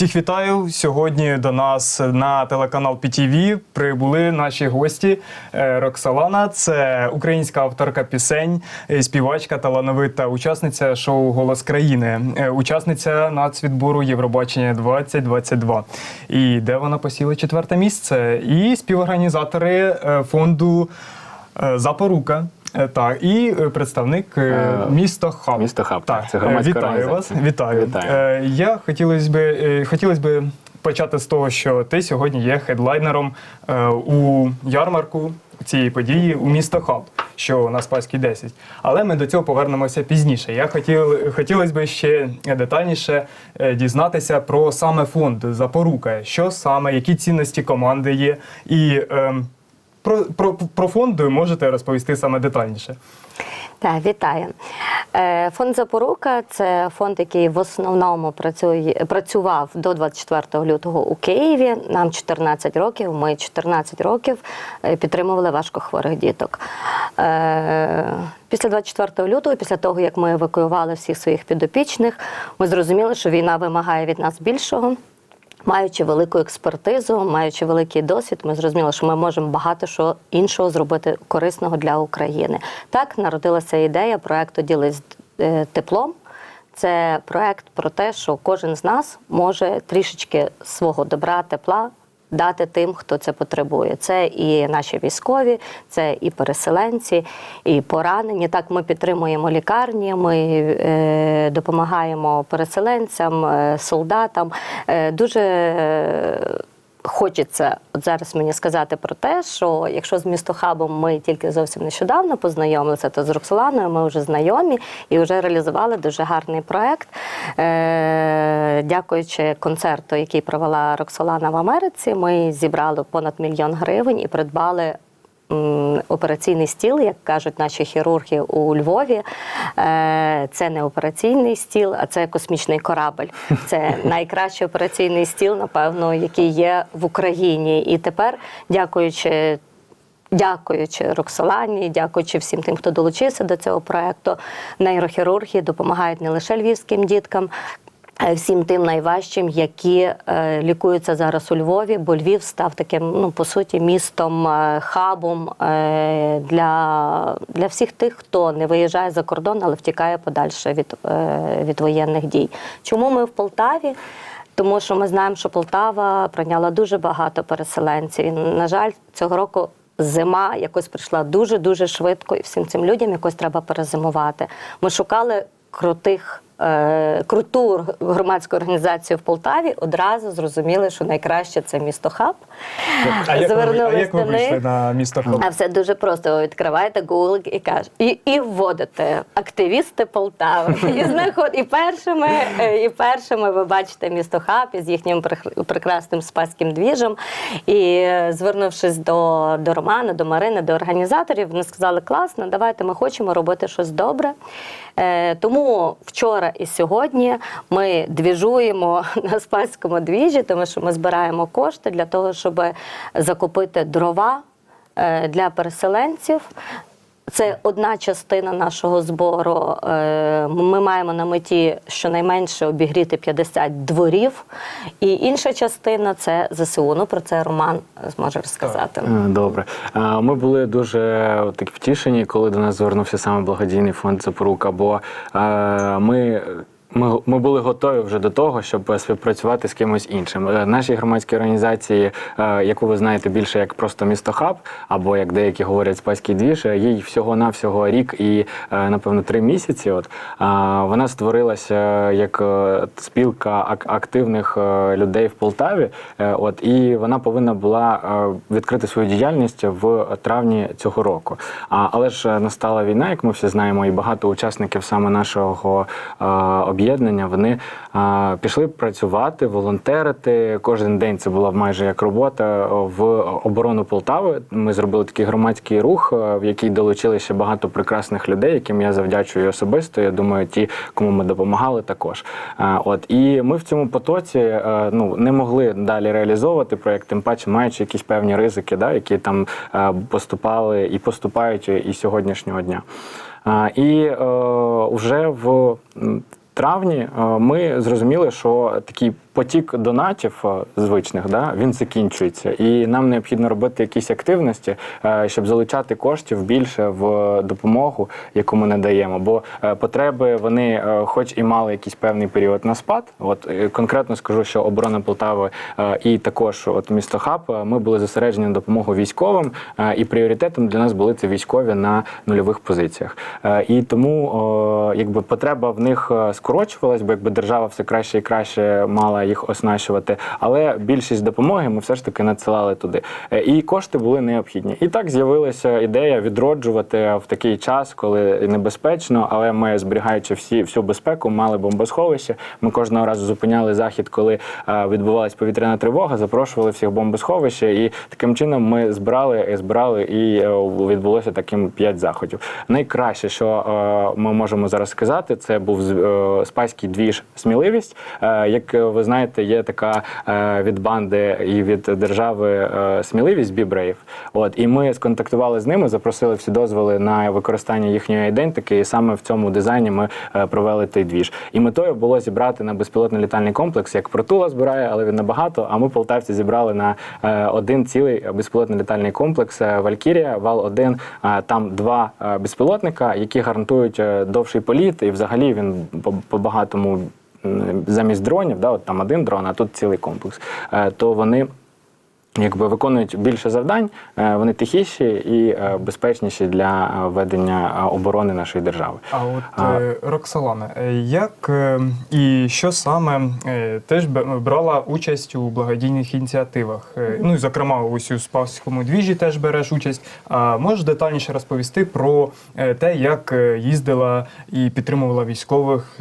Всіх вітаю. Сьогодні до нас на телеканал PTV прибули наші гості. Е, Роксолана це українська авторка пісень, е, співачка, талановита учасниця шоу Голос країни, е, учасниця нацвідбору Євробачення 2022. І де вона посіла четверте місце. І співорганізатори фонду Запорука. Е, Так, і е, представник е, Е, міста Хаб. місто Хаб, Так, це е, громадська вітаю вас. Вітаю. Вітаю. Е, Я хотілося би, е, хотілося би почати з того, що ти сьогодні є хедлайнером е, у ярмарку цієї події у місто Хаб, що на Спаській 10. Але ми до цього повернемося пізніше. Я хотів, хотілося б ще детальніше е, дізнатися про саме фонд Запорука, що саме, які цінності команди є, і ем, про, про, про фонд можете розповісти саме детальніше. Так, вітаю. Е, Фонд Запорука це фонд, який в основному працює, працював до 24 лютого у Києві. Нам 14 років. Ми 14 років е, підтримували важкохворих діток. Е, Після 24 лютого, після того як ми евакуювали всіх своїх підопічних, ми зрозуміли, що війна вимагає від нас більшого. Маючи велику експертизу, маючи великий досвід, ми зрозуміли, що ми можемо багато що іншого зробити корисного для України. Так народилася ідея проекту Ділись е, теплом. Це проект про те, що кожен з нас може трішечки свого добра, тепла дати тим, хто це потребує. Це і наші військові, це і переселенці, і поранені. Так, ми підтримуємо лікарні, ми е, допомагаємо переселенцям, е, солдатам. Е, дуже Хочеться от зараз мені сказати про те, що якщо з містохабом ми тільки зовсім нещодавно познайомилися, то з Роксоланою ми вже знайомі і вже реалізували дуже гарний проект. Е, дякуючи концерту, який провела Роксолана в Америці, ми зібрали понад мільйон гривень і придбали. М, Операційний стіл, як кажуть наші хірурги у Львові, Е, це не операційний стіл, а це космічний корабль. Це найкращий операційний стіл, напевно, який є в Україні. І тепер, дякуючи. Дякуючи Роксолані, дякуючи всім тим, хто долучився до цього проекту, нейрохірурги допомагають не лише львівським діткам. Й Всім тим найважчим, які е, лікуються зараз у Львові, бо Львів став таким, ну по суті, містом, е, хабом е, для, для всіх тих, хто не виїжджає за кордон, але втікає подальше від, е, від воєнних дій. Чому ми в Полтаві? Тому що ми знаємо, що Полтава прийняла дуже багато переселенців. І, на жаль, цього року зима якось прийшла дуже дуже швидко, і всім цим людям якось треба перезимувати. Ми шукали крутих. Е, Круту громадську організацію в Полтаві одразу зрозуміли, що найкраще це місто Хаб. А як, ви, а як ви вийшли на місто Хаб? А все дуже просто. Ви відкриваєте Google і каже, і, і вводите активісти Полтави. І знаход, і першими, е, і першими ви бачите місто Хаб із їхнім прекрасним спаським двіжем. І е, звернувшись до, до Романа, до Марини, до організаторів, вони сказали: класно, давайте ми хочемо робити щось добре. Тому вчора і сьогодні ми двіжуємо на спальському двіжі, тому що ми збираємо кошти для того, щоб закупити дрова е, для переселенців. Це одна частина нашого збору. Е, Ми маємо на меті щонайменше обігріти 50 дворів. І інша частина це ЗСУ. Ну про це Роман зможе розказати. Е, Добре. Е, Ми були дуже так втішені, коли до нас звернувся саме благодійний фонд Запорука, бо ми. Ми, ми були готові вже до того, щоб співпрацювати з кимось іншим. Е, Наші громадські організації, е, яку ви знаєте більше як просто місто Хаб, або як деякі говорять спаський двіж, е, їй всього навсього рік і напевно три місяці. От вона створилася як спілка ак- активних людей в Полтаві. От і вона повинна була відкрити свою діяльність в травні цього року. Але ж настала війна, як ми всі знаємо, і багато учасників саме нашого е, об'єднання вони е, пішли працювати, волонтерити. Кожен день це була майже як робота е, в оборону Полтави. Ми зробили такий громадський рух, е, в який долучили ще багато прекрасних людей, яким я завдячую особисто. Я думаю, ті, кому ми допомагали, також. Е, От і ми в цьому потоці е, ну не могли далі реалізовувати проект, тим паче маючи якісь певні ризики, да, які там е, поступали і поступають і сьогоднішнього дня. Е, І е, вже в травні е, ми зрозуміли, що такий потік донатів е, звичних, да, він закінчується, і нам необхідно робити якісь активності, е, щоб залучати коштів більше в допомогу, яку ми надаємо. Бо е, потреби вони, хоч і мали якийсь певний період на спад. От конкретно скажу, що оборона Полтави і також от місто Хаб, ми були зосереджені на допомогу військовим, і пріоритетом для нас були це військові на нульових позиціях. І тому якби потреба в них скорочувалась, бо якби держава все краще і краще мала їх оснащувати. Але більшість допомоги ми все ж таки надсилали туди. Е, І кошти були необхідні. І так з'явилася ідея відроджувати в такий час, коли небезпечно, але ми, зберігаючи всі всю безпеку, мали бомбосховище. Ми кожного разу зупиняли захід, коли е, відбувалась повітряна тривога, запрошували всіх в бомбосховище, і таким чином ми збирали, е, збирали, і відбулося таким п'ять заходів. Найкраще, що ми можемо зараз сказати, це був спайський двіж сміливість. Як ви є така е, від банди і від держави е, сміливість бібреїв. От і ми сконтактували з ними, запросили всі дозволи на використання їхньої ідентики, і саме в цьому дизайні ми е, провели той двіж. І метою було зібрати на безпілотний літальний комплекс, як Протула збирає, але він набагато. А ми полтавці зібрали на один цілий безпілотний літальний комплекс Валькірія, Вал 1 Там два безпілотника, які гарантують довший політ, і взагалі він по, багатому замість дронів, да, от там один дрон, а тут цілий комплекс. Е, То вони якби виконують більше завдань, е, вони тихіші і е, безпечніші для е, ведення оборони нашої держави. А от А. Роксолана, як і що саме теж брала участь у благодійних ініціативах? Ну і зокрема, ось у Спасському двіжі теж береш участь. А можеш детальніше розповісти про те, як їздила і підтримувала військових,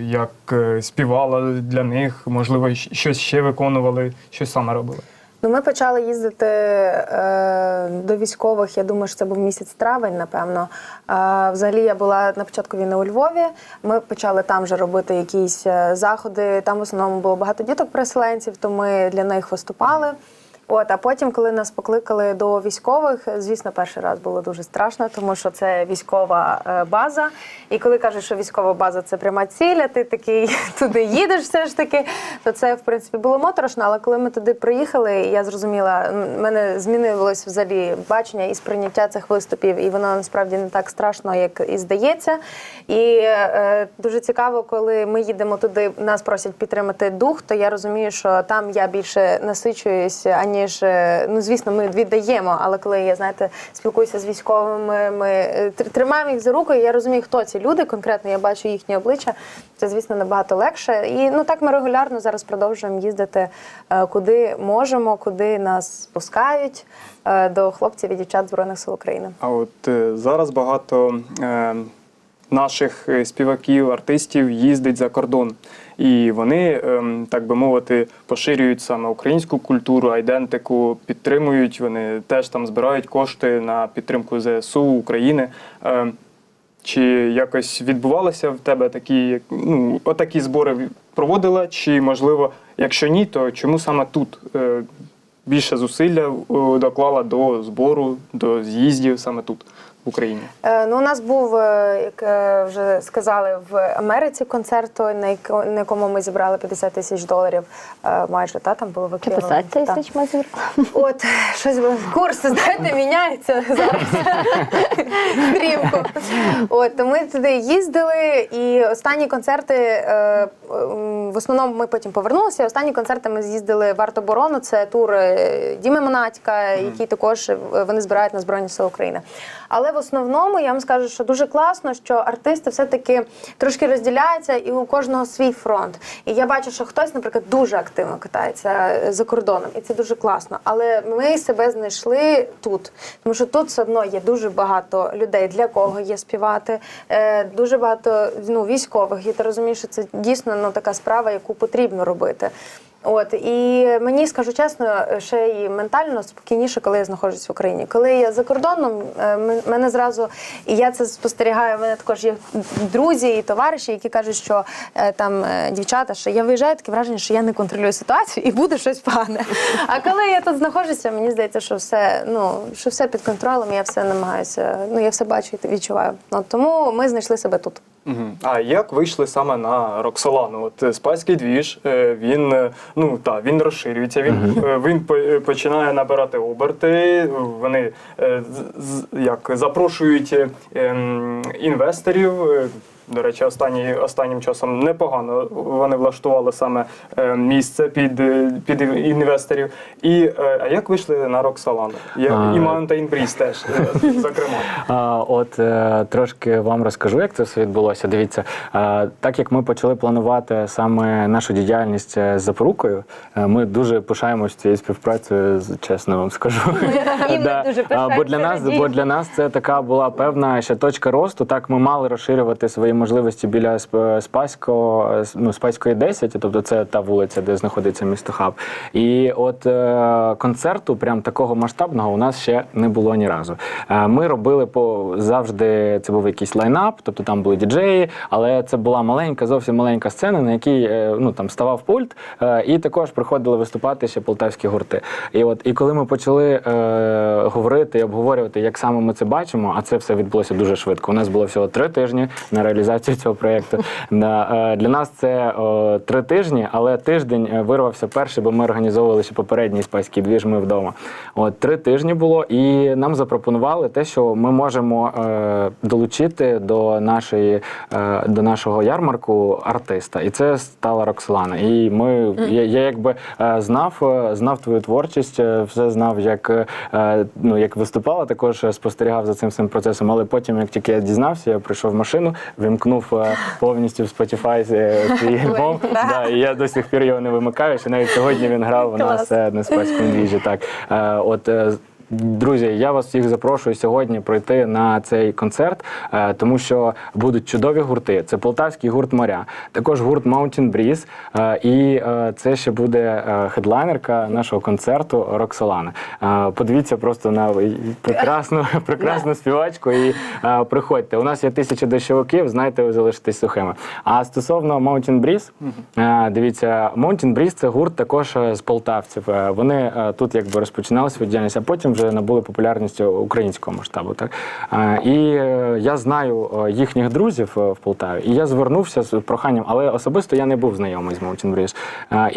як співала для них, можливо, щось ще виконували, щось саме робила? Ну, ми почали їздити е, до військових. Я думаю, що це був місяць травень, напевно. Е, взагалі, я була на початку війни у Львові. Ми почали там же робити якісь е, заходи. Там в основному було багато діток-переселенців, то ми для них виступали. От, а потім, коли нас покликали до військових, звісно, перший раз було дуже страшно, тому що це військова е, база. І коли кажуть, що військова база це пряма ціль, а ти такий туди їдеш, все ж таки, то це в принципі було моторошно. Але коли ми туди приїхали, я зрозуміла, мене змінилось взагалі бачення і сприйняття цих виступів, і воно насправді не так страшно, як і здається. І е, дуже цікаво, коли ми їдемо туди, нас просять підтримати дух, то я розумію, що там я більше насичуюсь, аніж е, ну звісно, ми віддаємо. Але коли я знаєте, спілкуюся з військовими, ми е, тримаємо їх за руку, і я розумію, хто ці люди конкретно. Я бачу їхні обличчя. Це звісно набагато легше. І ну так ми регулярно зараз продовжуємо їздити е, куди можемо, куди нас пускають до хлопців і дівчат збройних сил України. А от зараз багато наших співаків, артистів їздить за кордон. І вони, ем, так би мовити, поширюють саме українську культуру, айдентику, підтримують. Вони теж там збирають кошти на підтримку ЗСУ України. Ем, Чи якось відбувалися в тебе такі, ну, отакі збори проводила? Чи можливо, якщо ні, то чому саме тут е, більше зусилля е, доклала до збору, до з'їздів саме тут, в Україні? Е, Ну, у нас був, е, як е, вже сказали, в Америці концерт, на яко- якому ми зібрали 50 тисяч доларів. е, Майже та там було виконано. 50 тисяч ми зібрали. От щось було. курси, знаєте, міняються зараз стрімко. От ми туди їздили, і останні концерти е, в основному ми потім повернулися. Останні концерти ми з'їздили в артоборону. Це тур Діми Монатька, який також е, вони збирають на Збройні Сили України. Але в основному я вам скажу, що дуже класно, що артисти все-таки трошки розділяються, і у кожного свій фронт. І я бачу, що хтось, наприклад, дуже активно катається е, за кордоном, і це дуже класно. Але ми себе знайшли тут, тому що тут все одно є дуже багато людей, для кого є співати, е, дуже багато ну, військових. І ти розумієш, що це дійсно ну, така справа, яку потрібно робити. От і мені скажу чесно, ще і ментально спокійніше, коли я знаходжусь в Україні. Коли я за кордоном, е, мене зразу і я це спостерігаю. в Мене також є друзі і товариші, які кажуть, що е, там е, дівчата, що я виїжджаю, таке враження, що я не контролюю ситуацію і буде щось погане. А коли я тут знаходжуся, мені здається, що все ну що все під контролем. Я все намагаюся. Ну я все бачу і відчуваю. От тому ми знайшли себе тут. А як вийшли саме на Роксолану? От е, спайський двіж, е, він е, ну та він розширюється. Він е, він по- починає набирати оберти. Вони як запрошують інвесторів. До речі, останні, останнім часом непогано вони влаштували саме е, місце під, е, під інвесторів. І е, а як вийшли на Роксолану? І Mountain Breeze теж, е, зокрема. А, От е, трошки вам розкажу, як це все відбулося. Дивіться, е, так як ми почали планувати саме нашу діяльність з запорукою, е, ми дуже пишаємося цією співпрацею, з- чесно вам скажу. І ми Да. дуже бо для нас, бо для нас це така була певна ще точка росту. Так ми мали розширювати свої можливості біля Сп- Спаського, е, ну, Спаської 10, тобто це та вулиця, де знаходиться місто Хаб. І от е, концерту, прям такого масштабного, у нас ще не було ні разу. Е, ми робили по завжди. Це був якийсь лайнап, тобто там були діджеї, але це була маленька, зовсім маленька сцена, на якій ну там ставав пульт, і також приходили виступати ще полтавські гурти. І от і коли ми почали е, говорити і обговорювати, як саме ми це бачимо, а це все відбулося дуже швидко. У нас було всього три тижні на реалізацію цього проєкту. Е, для нас це три тижні, але тиждень е, вирвався перший, бо ми організовували ще попередній спайський двіж. Ми вдома. От три тижні було, і нам запропонували те, що ми можемо е, долучити до нашої до нашого ярмарку артиста, і це стала Роксолана. І ми я, я якби знав, знав твою творчість, все знав, як ну як виступала, також спостерігав за цим всім процесом. Але потім, як тільки я дізнався, я прийшов в машину, вимкнув е, повністю в Spotify е, свій альбом. Да, і я до сих пір його не вимикаю. Що навіть сьогодні він грав у нас е, на спецькому віжі. Так от. Друзі, я вас всіх запрошую сьогодні пройти на цей концерт, е, тому що будуть чудові гурти. Це полтавський гурт моря, також гурт Mountain Breeze, е, і е, це ще буде хедлайнерка нашого концерту Роксолана. Подивіться просто на прекрасну, прекрасну співачку і приходьте. У нас є тисяча дощовиків, знаєте, ви залишитесь сухими. А стосовно Mountain Breeze, дивіться, Mountain Breeze – це гурт також з полтавців. Вони тут якби розпочинали свою діяльність, а потім вже набули популярністю українського масштабу. Так і е, я знаю е, їхніх друзів е, в Полтаві, і я звернувся з проханням, але особисто я не був знайомий з Mountain Breeze.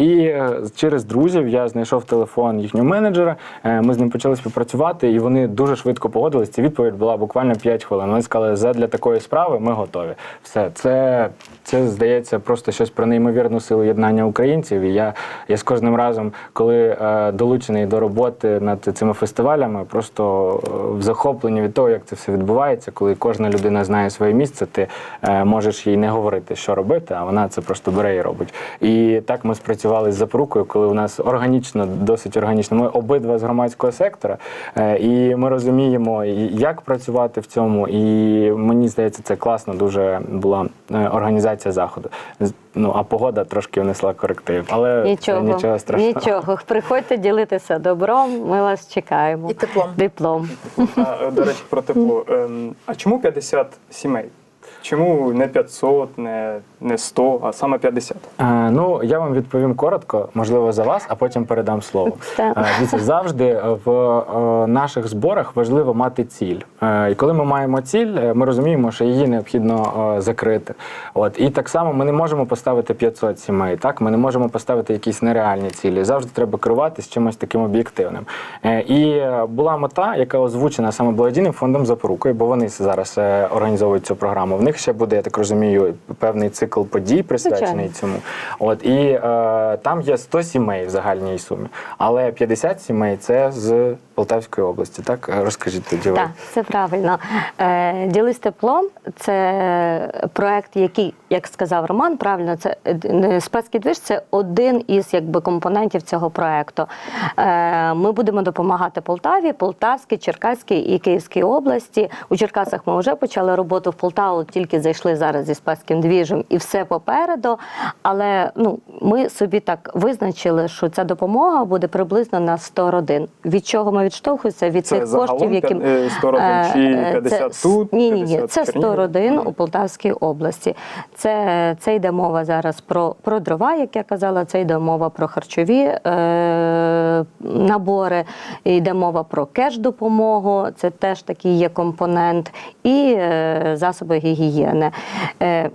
І через друзів я знайшов телефон їхнього менеджера. Ми з ним почали співпрацювати, і вони дуже швидко погодились. Ця відповідь була буквально 5 хвилин. Вони сказали, задля такої справи ми готові. Все, це, це здається просто щось про неймовірну силу єднання українців. І я, я з кожним разом, коли долучений до роботи над цими фестивалями, просто е, в захопленні від того, як це все відбувається, коли кожна людина знає своє місце, ти е, можеш їй не говорити, що робити, а вона це просто бере і робить. І так ми спрацювали з запорукою, коли у нас органічно, досить органічно. Ми обидва з громадського сектора, е, і ми розуміємо, як працювати в цьому. І мені здається, це класно дуже була організація заходу. Ну а погода трошки внесла коректив, але Нічого, нічого страшного. нічого. Приходьте ділитися добром. Ми вас чекаємо. І теплом. Диплом. А, до речі, про тепло. Ем, А чому 50 сімей? Чому не 500, не, не 100, а саме 50? Е, ну, я вам відповім коротко, можливо, за вас, а потім передам слово. Е, Дивіться, завжди в е, наших зборах важливо мати ціль. Е, І коли ми маємо ціль, е, ми розуміємо, що її необхідно е, закрити. От і так само ми не можемо поставити 500 сімей. Так, ми не можемо поставити якісь нереальні цілі. Завжди треба керуватися чимось таким об'єктивним. Е, І е, була мета, яка озвучена саме благодійним фондом запорукою, бо вони зараз е, організовують цю програму. В них ще буде, я так розумію, певний цикл подій присвячений цьому. От і е, там є 100 сімей в загальній сумі, але 50 сімей це з Полтавської області. Так розкажіть тоді. Так, це правильно. Е, Ділись теплом це проект, який, як сказав Роман, правильно, це е, спецький движ це один із якби компонентів цього проекту. Е, Ми будемо допомагати Полтаві, Полтавській, Черкаській і Київській області. У Черкасах ми вже почали роботу в Полтаву, тільки зайшли зараз зі спецьким двіжем, і все попереду. Але ну ми собі так визначили, що ця допомога буде приблизно на 100 родин. Від чого ми відштовхуємося? Від Це цих коштів, які п'я- е, 100 родин чи Е, е, 50 це, тут, Ні, ні, ні, це в 100 родин у Полтавській області. Це, це йде мова зараз про, про дрова, як я казала, це йде мова про харчові е, набори, йде мова про кеш-допомогу, це теж такий є компонент, і е, засоби гігієни. Е,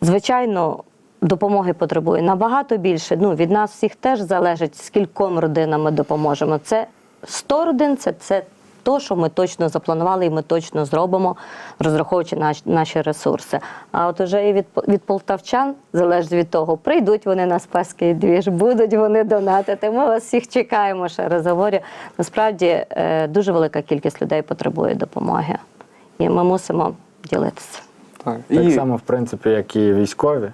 звичайно, допомоги потребує набагато більше. Ну, від нас всіх теж залежить, скільком родинам ми допоможемо. Це 100 родин, це, це то, що ми точно запланували і ми точно зробимо, розраховуючи наш, наші ресурси. А от уже і від, від полтавчан, залежить від того, прийдуть вони на Спаський двіж, будуть вони донатити. Ми вас всіх чекаємо, ще раз говорю. Насправді е, дуже велика кількість людей потребує допомоги. І ми мусимо ділитися. Так, Так само, в принципі, як і військові.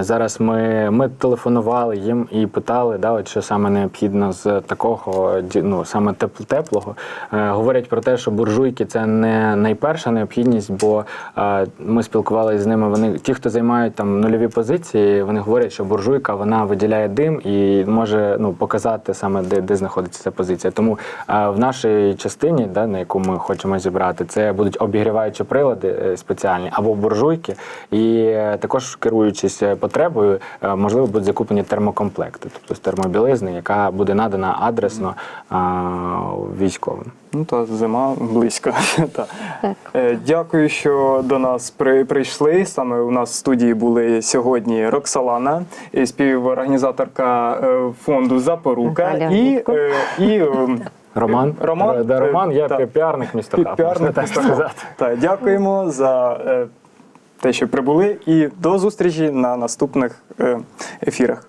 Зараз ми, ми телефонували їм і питали, да, от що саме необхідно з такого, ну саме тепл- теплого. Е, говорять про те, що буржуйки це не найперша необхідність, бо е, ми спілкувалися з ними. Вони ті, хто займають там нульові позиції, вони говорять, що буржуйка вона виділяє дим і може ну показати саме де, де знаходиться ця позиція. Тому е, в нашій частині, да, на яку ми хочемо зібрати, це будуть обігріваючі прилади спеціальні або буржуйки, і також керуючись е, потребою, е, можливо, будуть закуплені термокомплекти, тобто з термобілизни, яка буде надана адресно військовим. Ну та зима близько. Так. Е, Дякую, що до нас прийшли. Саме у нас в студії були сьогодні Роксолана, е, співорганізаторка фонду Запорука і, і Роман, Роман, Роман, я піарник міста Підпіарник так сказати. Так, дякуємо за те, що прибули, і до зустрічі на наступних е, ефірах.